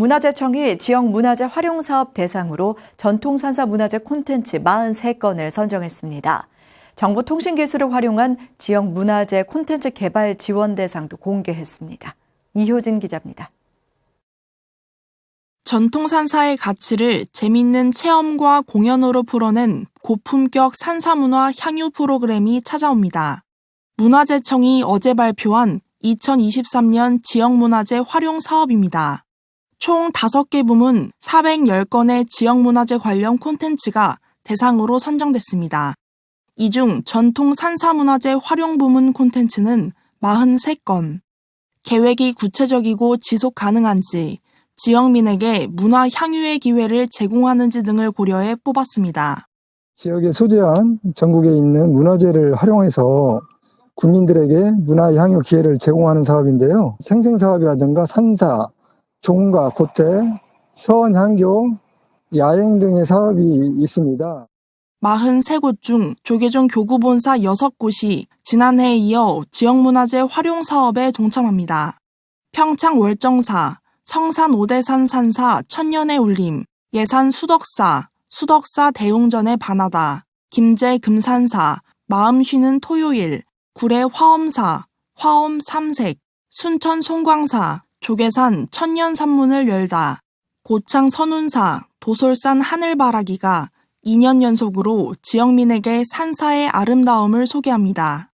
문화재청이 지역 문화재 활용 사업 대상으로 전통산사 문화재 콘텐츠 43건을 선정했습니다. 정보통신기술을 활용한 지역 문화재 콘텐츠 개발 지원 대상도 공개했습니다. 이효진 기자입니다. 전통 산사의 가치를 재밌는 체험과 공연으로 풀어낸 고품격 산사문화 향유 프로그램이 찾아옵니다. 문화재청이 어제 발표한 2023년 지역문화재 활용 사업입니다. 총 5개 부문 410건의 지역문화재 관련 콘텐츠가 대상으로 선정됐습니다. 이 중 전통 산사문화재 활용 부문 콘텐츠는 43건. 계획이 구체적이고 지속 가능한지, 지역민에게 문화 향유의 기회를 제공하는지 등을 고려해 뽑았습니다. 지역에 소재한 전국에 있는 문화재를 활용해서 국민들에게 문화 향유 기회를 제공하는 사업인데요. 생생사업이라든가 산사, 종가, 고태, 서원향교, 야행 등의 사업이 있습니다. 43곳 중 조계종 교구본사 6곳이 지난해에 이어 지역문화재 활용 사업에 동참합니다. 평창 월정사, 성산 오대산 산사 천년의 울림, 예산 수덕사, 수덕사 대웅전의 바나다, 김제 금산사, 마음 쉬는 토요일, 구례 화엄사, 화엄 삼색, 순천 송광사, 조계산 천년 산문을 열다, 고창 선운사, 도솔산 하늘바라기가 2년 연속으로 지역민에게 산사의 아름다움을 소개합니다.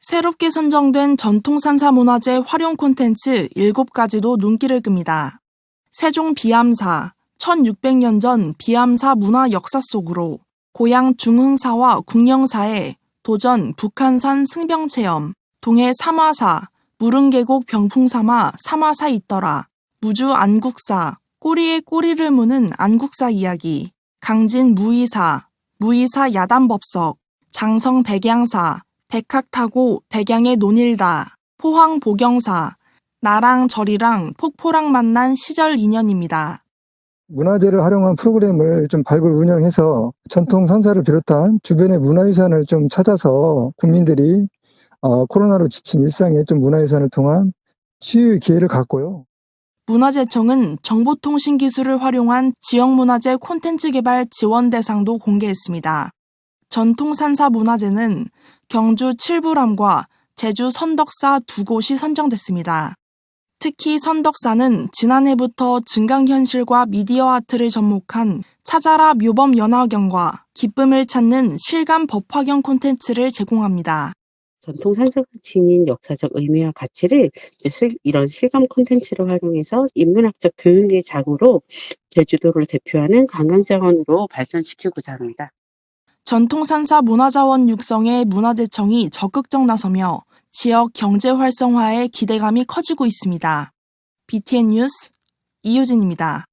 새롭게 선정된 전통산사 문화재 활용 콘텐츠 7가지도 눈길을 끕니다. 세종 비암사, 1600년 전 비암사 문화 역사 속으로 고향 중흥사와 국령사의 도전 북한산 승병체험, 동해 삼화사, 무릉계곡 병풍삼아 삼화사 있더라, 무주 안국사, 꼬리에 꼬리를 무는 안국사 이야기, 강진 무의사, 무의사 야단법석, 장성 백양사, 백학 타고 백양의 논일다, 포항 보경사, 나랑 절이랑 폭포랑 만난 시절 인연입니다. 문화재를 활용한 프로그램을 좀 발굴 운영해서 전통 선사를 비롯한 주변의 문화유산을 좀 찾아서 국민들이 어, 코로나로 지친 일상에 좀 문화유산을 통한 치유의 기회를 갖고요. 문화재청은 정보통신 기술을 활용한 지역문화재 콘텐츠 개발 지원 대상도 공개했습니다. 전통산사 문화재는 경주 칠부람과 제주 선덕사 두 곳이 선정됐습니다. 특히 선덕사는 지난해부터 증강현실과 미디어 아트를 접목한 찾아라 묘범 연화경과 기쁨을 찾는 실감 법화경 콘텐츠를 제공합니다. 전통 산사가 지닌 역사적 의미와 가치를 이런 실감 콘텐츠를 활용해서 인문학적 교육의 장으로 제주도를 대표하는 관광자원으로 발전시키고자 합니다. 전통산사 문화자원 육성에 문화재청이 적극적 나서며 지역 경제 활성화에 기대감이 커지고 있습니다. BTN 뉴스 이효진입니다.